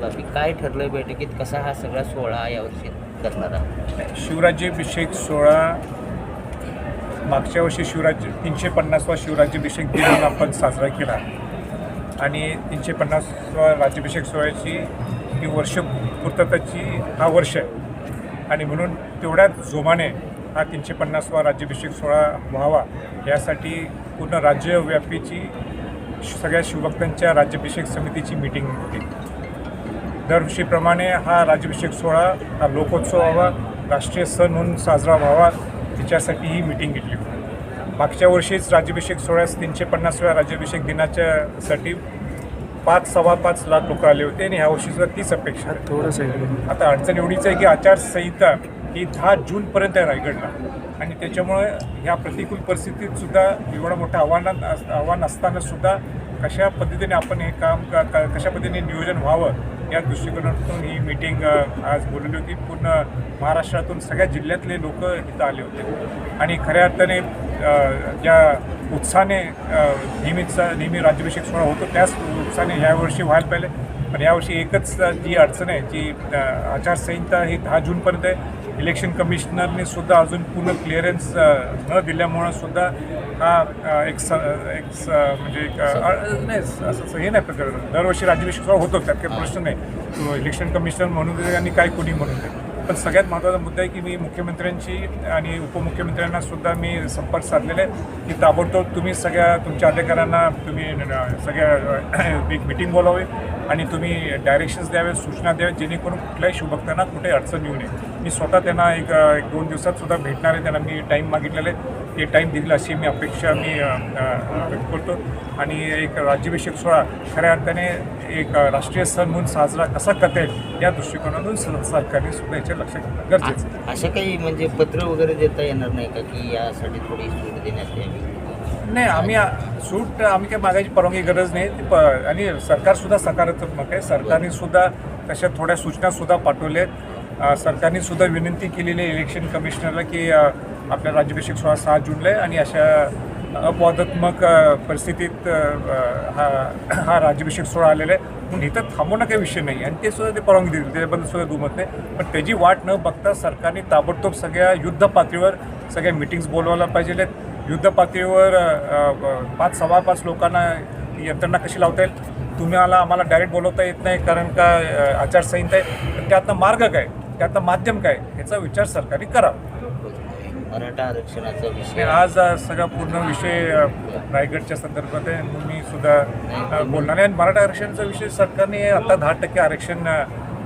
बाबी काय ठरलं बैठकीत? कसा हा सगळा सोहळा यावर्षी करणार शिवराज्याभिषेक सोहळा मागच्या वर्षी शिवराज्य तीनशे पन्नासवा शिवराज्याभिषेक दिन म्हणून आपण साजरा केला. आणि तीनशे पन्नासवा राज्याभिषेक सोहळ्याची ही वर्ष पूर्तताची हा वर्ष आहे. आणि म्हणून तेवढ्याच जोमाने हा तीनशे पन्नासवा राज्याभिषेक सोहळा व्हावा यासाठी पूर्ण राज्यव्यापीची सगळ्या शिवभक्तांच्या राज्याभिषेक समितीची मीटिंग होती. दरवर्षीप्रमाणे हा राज्याभिषेक सोहळा हा लोकोत्सव व्हावा राष्ट्रीय सण म्हणून साजरा व्हावा त्याच्यासाठी ही मिटिंग घेतली होती. मागच्या वर्षीच राज्याभिषेक सोहळ्यास तीनशे पन्नासव्या राज्याभिषेक दिनाच्यासाठी पाच सव्वा पाच लाख लोक आले होते आणि ह्या वर्षीसुद्धा तीच अपेक्षा आहे थोडंसं आता अडचण एवढीच आहे की आचारसंहिता ही दहा जूनपर्यंत आहे रायगडला. आणि त्याच्यामुळे ह्या प्रतिकूल परिस्थितीत सुद्धा एवढं मोठं आव्हानात अस- आव्हान असताना सुद्धा कशा पद्धतीने आपण हे काम क- कशा पद्धतीने नियोजन व्हावं या दृष्टिकोनातून ही मीटिंग आज बोलवली होती. पूर्ण महाराष्ट्रातून सगळ्या जिल्ह्यातले लोक इथं आले होते. आणि खऱ्या अर्थाने ज्या उत्साहाने नेहमीचा नेहमी राज्याभिषेक सोहळा होतो. त्याच उत्साहाने यावर्षी व्हायला पाहिजे पण यावर्षी एकच जी अडचण आहे जी आचारसंहिता ही दहा जूनपर्यंत आहे. इलेक्शन कमिशनरने सुद्धा अजून पूर्ण क्लिअरन्स न दिल्यामुळं सुद्धा हा एक स एक स म्हणजे एक नाही असं हे नाही प्रकरण दरवर्षी राज्याभिषेक होतो त्यात काही प्रश्न नाही. इलेक्शन कमिशनर म्हणून दे आणि काय कोणी म्हणून दे पण सगळ्यात महत्त्वाचा मुद्दा आहे की मी मुख्यमंत्र्यांची आणि उपमुख्यमंत्र्यांना सुद्धा मी संपर्क साधलेला आहे की ताबडतोब तुम्ही सगळ्या तुमच्या अधिकाऱ्यांना तुम्ही सगळ्या एक मिटिंग बोलावी आणि तुम्ही डायरेक्शन्स द्यावे सूचना द्याव्या जेणेकरून कुठल्याही शुभक्तांना कुठे अडचण येऊ नये. मी स्वतः त्यांना एक एक दोन दिवसात सुद्धा भेटणार आहे. त्यांना मी टाईम मागितलेले आहे. ते टाईम दिला अशी मी अपेक्षा मी व्यक्त करतो. आणि एक राज्याभिषेक सोहळा खऱ्या अर्थाने एक राष्ट्रीय सण म्हणून साजरा कसा करता येईल या दृष्टिकोनातून सरकारने सुद्धा याच्या लक्षात गरजेचं असं काही म्हणजे पत्र वगैरे देता येणार नाही का की यासाठी थोडी सूट देण्यात यावी? नाही आम्ही सूट आम्ही काय मागायची परवानगी गरज नाही. प आणि सरकारसुद्धा सकारात्मक आहे. सरकारने सुद्धा तशा थोड्या सूचना सुद्धा पाठवल्या आहेत. सरकारने सुद्धा विनंती केलेली आहे इलेक्शन कमिशनरला की आपल्या राज्याभिषेक सोळा सहा जूनला आहे आणि अशा अपवादात्मक परिस्थितीत हा हा राज्याभिषेक सोहळा आलेला आहे. म्हणून इथं थांबवणं काही विषय नाही. आणि ते सुद्धा ते परवानगी देतील. त्याच्याबद्दल सुद्धा दुमत नाही. पण त्याची वाट न बघता सरकारने ताबडतोब सगळ्या युद्ध पातळीवर सगळ्या मिटिंग्स बोलवायला पाहिजे युद्ध पातळीवर पाच सव्वा पाच लोकांना यंत्रणा कशी लावता येईल? तुम्ही आला आम्हाला डायरेक्ट बोलवता येत नाही कारण का आचारसंहिता आहे? पण त्यातनं मार्ग काय? त्यातनं माध्यम काय? ह्याचा विचार सरकारने करावा. मराठा आरक्षणाचा विषय. आज सगळा पूर्ण विषय रायगडच्या संदर्भात आहे. मी सुद्धा बोलणार आहे. आणि मराठा आरक्षणाचा विषय सरकारने आता दहा टक्के आरक्षण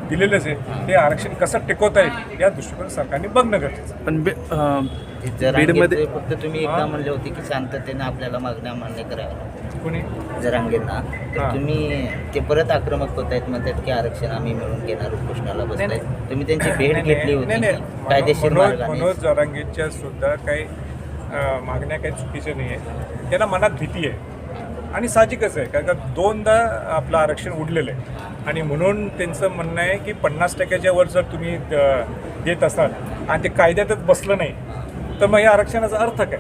दिलेलंच आहे. ते आरक्षण कसं टिकवता येईल या दृष्टिकोन सरकारने बघणं गरजेचं आहे. पण बे- अं, बीडमध्ये- फक्त तुम्ही एकदा म्हणले होते की शांततेने आपल्याला मागण्या मान्य कराव्या कोणी? जरांगेंना तर. तुम्ही ते परत आक्रमक होत आहेत म्हणतात की आरक्षण आम्ही मिळून घेणार उपोषणाला नाही. तुम्ही त्यांची भेट नाही, घेतली नाही, होती. नाही, नाही. की कायदेशीर मनोज मार्गाने. मनोज जरांगेच्या सुद्धा काही अ, मागण्या काही चुकीच्या नाही आहे त्यांना मनात भीती आहे. आणि साहजिकच आहे कारण का दोनदा आपलं आरक्षण उडलेलं आहे. आणि म्हणून त्यांचं म्हणणं आहे की पन्नास टक्क्याच्या वर जर तुम्ही देत असाल आणि ते कायद्यातच बसलं नाही तर मग या आरक्षणाचा अर्थ काय?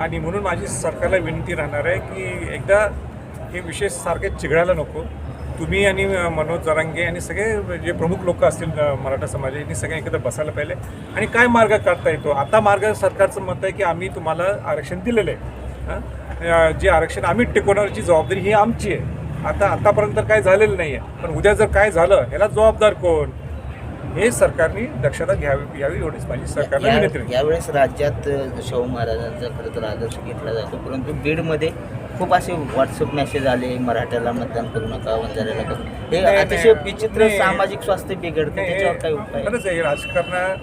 आणि म्हणून माझी सरकारला विनंती राहणार आहे की एकदा हे विषय सारखे चिघळायला नको. तुम्ही आणि मनोज जरांगे आणि सगळे जे प्रमुख लोक असतील मराठा समाज यांनी सगळे एकत्र बसायला पाहिजे. आणि काय मार्ग काढता येतो? आता मार्ग सरकारचं मत आहे की आम्ही तुम्हाला आरक्षण दिलेलं आहे. हं? जे आरक्षण आम्ही टिकवण्याची जबाबदारी ही आमची आहे आता आतापर्यंत काय झालेलं नाही आहे पण उद्या जर काय झालं ह्याला जबाबदार कोण हे सरकारने दक्षता घ्यावी यावी एवढीच माझी सरकारला विनंती आहे. यावेळेस राज्यात अ, शाहू महाराजांचा खरं तर आदर्श घेतला जातो परंतु बीडमध्ये खूप असे व्हॉट्सअप मेसेज आले मराठ्याला मतदान करू नका वंजाऱ्याला करू हे नाही, अतिशय नाही. विचित्र नाही. सामाजिक स्वास्थ्य बिघडतं नाही, त्याच्यावर काय उपाय खरंच आहे राजकारण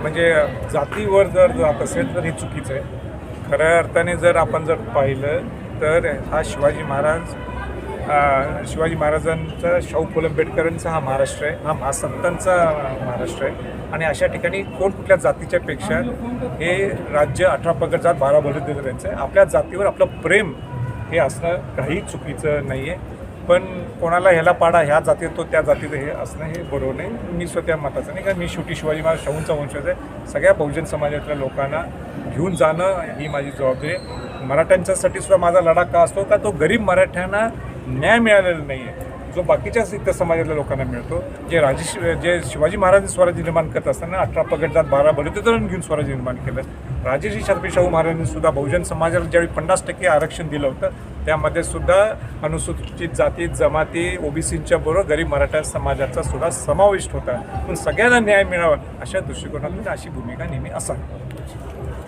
म्हणजे जातीवर जर जात असेल तर हे चुकीचं आहे खऱ्या अर्थाने जर आपण जर पाहिलं तर हा शिवाजी महाराज शिवाजी महाराजांचा शाहू फुले आंबेडकरांचा हा महाराष्ट्र आहे हा महासंतांचा महाराष्ट्र आहे. आणि अशा ठिकाणी कोण कुठल्या जातीच्या पेक्षा हे राज्य अठरा पगड जात बारा बलुतेदारांचं आहे. आपल्या जातीवर आपलं प्रेम हे असणं काही चुकीचं नाही आहे पण कोणाला ह्याला पाडा ह्या जातीत तो त्या जातीत हे असणं हे बरोबर नाही. मी स्वतः मताचं नाही. कारण मी शेवटी शिवाजी महाराज शाहूंचा वंशज आहे. सगळ्या बहुजन समाजातल्या लोकांना घेऊन जाणं ही माझी जबाबदारी आहे. मराठ्यांच्यासाठी सुद्धा माझा लढा का असतो? का तो गरीब मराठ्यांना न्याय मिळालेला नाही आहे. जो बाकीच्या इतर समाजातल्या लोकांना मिळतो. जे राजेश जे शिवाजी महाराज स्वराज्य निर्माण करत असताना अठरा पगडजात बारा बलुतेतरण घेऊन स्वराज्य निर्माण केलं. राजेश्री छत्रपती शाहू महाराजांनी सुद्धा बहुजन समाजाला ज्यावेळी पन्नास टक्के आरक्षण दिलं होतं त्यामध्ये सुद्धा अनुसूचित जाती जमाती ओबीसींच्या बरोबर गरीब मराठा समाजाचा सुद्धा समाविष्ट होता. पण सगळ्यांना न्याय मिळावा अशा दृष्टिकोनातून अशी भूमिका नेहमी असावी.